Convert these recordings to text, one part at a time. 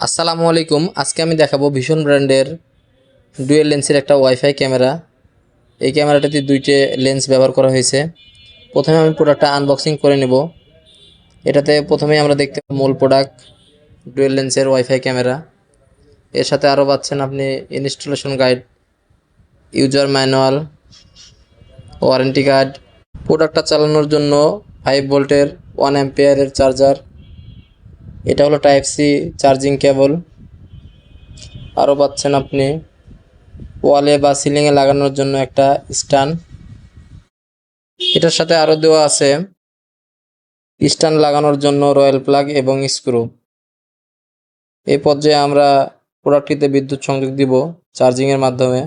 আসসালামু আলাইকুম। আজকে আমি দেখাবো ভীষণ ব্র্যান্ডের ডুয়েল লেন্সের একটা ওয়াইফাই ক্যামেরা। এই ক্যামেরাটাতে দুইটে লেন্স ব্যবহার করা হয়েছে। প্রথমে আমি প্রোডাক্টটা আনবক্সিং করে নেব। এটাতে প্রথমেই আমরা দেখতে পাবো মূল প্রোডাক্ট ডুয়েল লেন্সের ওয়াইফাই ক্যামেরা। এর সাথে আরও পাচ্ছেন আপনি installation guide user manual warranty card প্রোডাক্টটা চালানোর জন্য ফাইভ ভোল্টের ওয়ান অ্যাম্পিয়ারের চার্জার এটা হলো টাইপ সি চার্জিং কেবল আরও পাচ্ছেন আপনি ওয়ালে বা সিলিংয়ে লাগানোর জন্য একটা স্ট্যান্ড। এটার সাথে আরও দেওয়া আছে স্ট্যান্ড লাগানোর জন্য রয়্যাল প্লাগ এবং স্ক্রু। এই পর্যায়ে আমরা প্রোডাক্টটিতে বিদ্যুৎ সংযোগ দিব চার্জিংয়ের মাধ্যমে।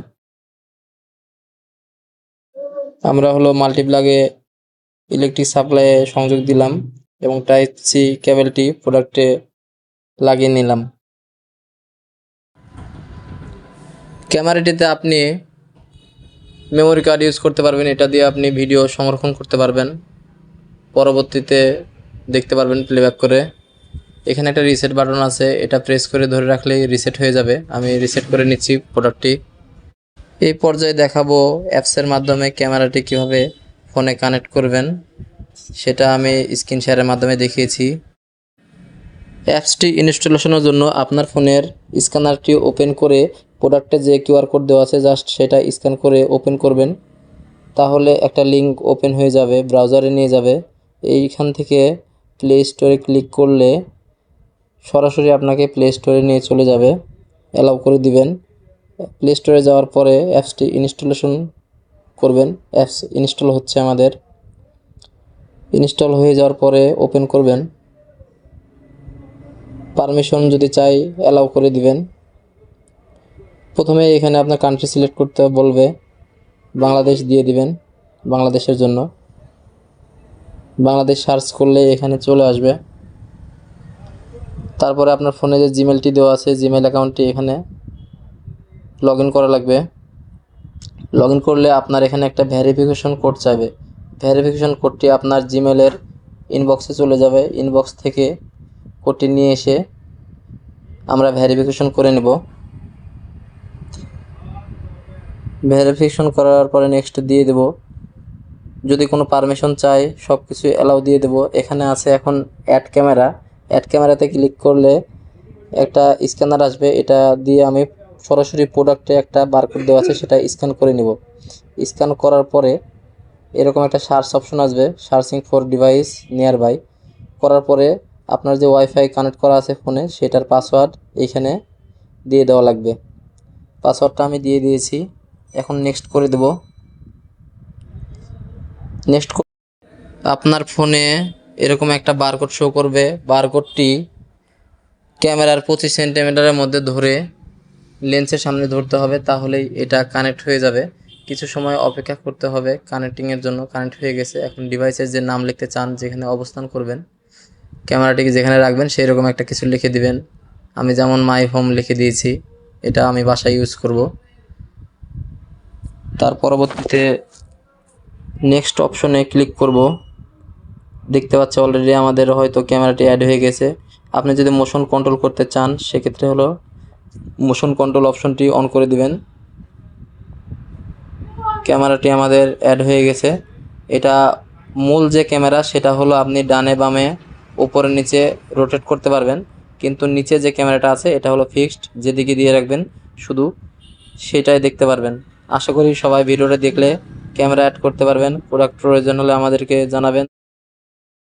আমরা হলো মাল্টিপ্লাগে ইলেকট্রিক সাপ্লাইয়ে সংযোগ দিলাম। এবং টাইপ সি কেবলটি প্রোডাক্টে লাগিয়ে নিলাম। ক্যামেরাটিতে আপনি মেমোরি কার্ড ইউজ করতে পারবেন। এটা দিয়ে আপনি ভিডিও সংরক্ষণ করতে পারবেন। পরবর্তীতে দেখতে পারবেন প্লেব্যাক করে। এখানে একটা রিসেট বাটন আছে। এটা প্রেস করে ধরে রাখলেই রিসেট হয়ে যাবে। আমি রিসেট করে নিচ্ছি প্রোডাক্টটি এই পর্যায়ে দেখাবো অ্যাপসের মাধ্যমে ক্যামেরাটি কীভাবে ফোনে কানেক্ট করবেন। সেটা আমি স্ক্রিন শেয়ারের মাধ্যমে দেখিয়েছি। অ্যাপসটি ইনস্টলেশনের জন্য আপনার ফোনের স্ক্যানারটি ওপেন করে প্রোডাক্টে যে কিউআর কোড দেওয়া আছে, জাস্ট সেটা স্ক্যান করে ওপেন করবেন। তাহলে একটা লিঙ্ক ওপেন হয়ে যাবে, ব্রাউজারে নিয়ে যাবে। এইখান থেকে প্লে স্টোরে ক্লিক করলে সরাসরি আপনাকে প্লে স্টোরে নিয়ে চলে যাবে। অ্যালাউ করে দিবেন। প্লে স্টোরে যাওয়ার পরে অ্যাপসটি ইনস্টলেশন করবেন। অ্যাপস ইনস্টল হচ্ছে আমাদের। ইনস্টল হয়ে যাওয়ার পরে ওপেন করবেন। পারমিশন যদি চাই, অ্যালাউ করে দিবেন। প্রথমে এখানে আপনার কান্ট্রি সিলেক্ট করতে বলবে, বাংলাদেশ দিয়ে দিবেন, বাংলাদেশের জন্য। বাংলাদেশ সার্চ করলে এখানে চলে আসবে। তারপরে আপনার ফোনে যে জিমেলটি দেওয়া আছে জিমেল অ্যাকাউন্টটি এখানে লগ করা লাগবে। লগ করলে আপনার এখানে একটা ভেরিফিকেশন কোড চাইবে। ভেরিফিকেশন কোডটি আপনার জিমেলের ইনবক্সে চলে যাবে। ইনবক্স থেকে কোডটি নিয়ে এসে আমরা ভেরিফিকেশন করে নেব। ভেরিফিকেশন করার পরে নেক্সট দিয়ে দেব। যদি কোনো পারমিশন চাই সব কিছু অ্যালাউ দিয়ে দেব। এখানে আছে এখন অ্যাড ক্যামেরা। অ্যাড ক্যামেরাতে ক্লিক করলে একটা স্ক্যানার আসবে। এটা দিয়ে আমি সরাসরি প্রোডাক্টে একটা বারকোড দেওয়া আছে, সেটা স্ক্যান করে নিব। স্ক্যান করার পরে এরকম একটা সার্চ অপশন আসবে searching for device nearby করার পরে আপনার যে ওয়াইফাই কানেক্ট করা আছে ফোনে সেটার পাসওয়ার্ড এইখানে দিয়ে দেওয়া লাগবে। পাসওয়ার্ডটা আমি দিয়ে দিয়েছি। এখন নেক্সট করে দেব। নেক্সট আপনার ফোনে এরকম একটা বারকোড শো করবে। বারকোডটি ক্যামেরার পঁচিশ সেন্টিমিটারের মধ্যে ধরে লেন্সের সামনে ধরতে হবে, তাহলেই এটা কানেক্ট হয়ে যাবে। কিছু সময় অপেক্ষা করতে হবে কানেক্টিংয়ের জন্য। কানেক্ট হয়ে গেছে। এখন ডিভাইসের যে নাম লিখতে চান, যেখানে অবস্থান করবেন, ক্যামেরাটিকে যেখানে রাখবেন সেই রকম একটা কিছু লিখে দিবেন। আমি যেমন মাই হোম লিখে দিয়েছি, এটা আমি বাসায় ইউজ করব। তার পরবর্তীতে নেক্সট অপশনে ক্লিক করব। দেখতে পাচ্ছি অলরেডি আমাদের হয়তো ক্যামেরাটি অ্যাড হয়ে গেছে। আপনি যদি মোশন কন্ট্রোল করতে চান, সেক্ষেত্রে হলো মোশন কন্ট্রোল অপশনটি অন করে দিবেন। ক্যামেরাটি আমাদের অ্যাড হয়ে গেছে। এটা মূল যে ক্যামেরা, সেটা হলো আপনি ডানে বামে উপরে নিচে রোটেট করতে পারবেন। কিন্তু নিচে যে ক্যামেরাটা আছে, এটা হলো ফিক্সড যেদিকে দিয়ে রাখবেন, শুধু সেটাই দেখতে পারবেন। আশা করি সবাই ভিডিওটা দেখলে ক্যামেরা অ্যাড করতে পারবেন। প্রোডাক্ট প্রয়োজন হলে আমাদেরকে জানাবেন।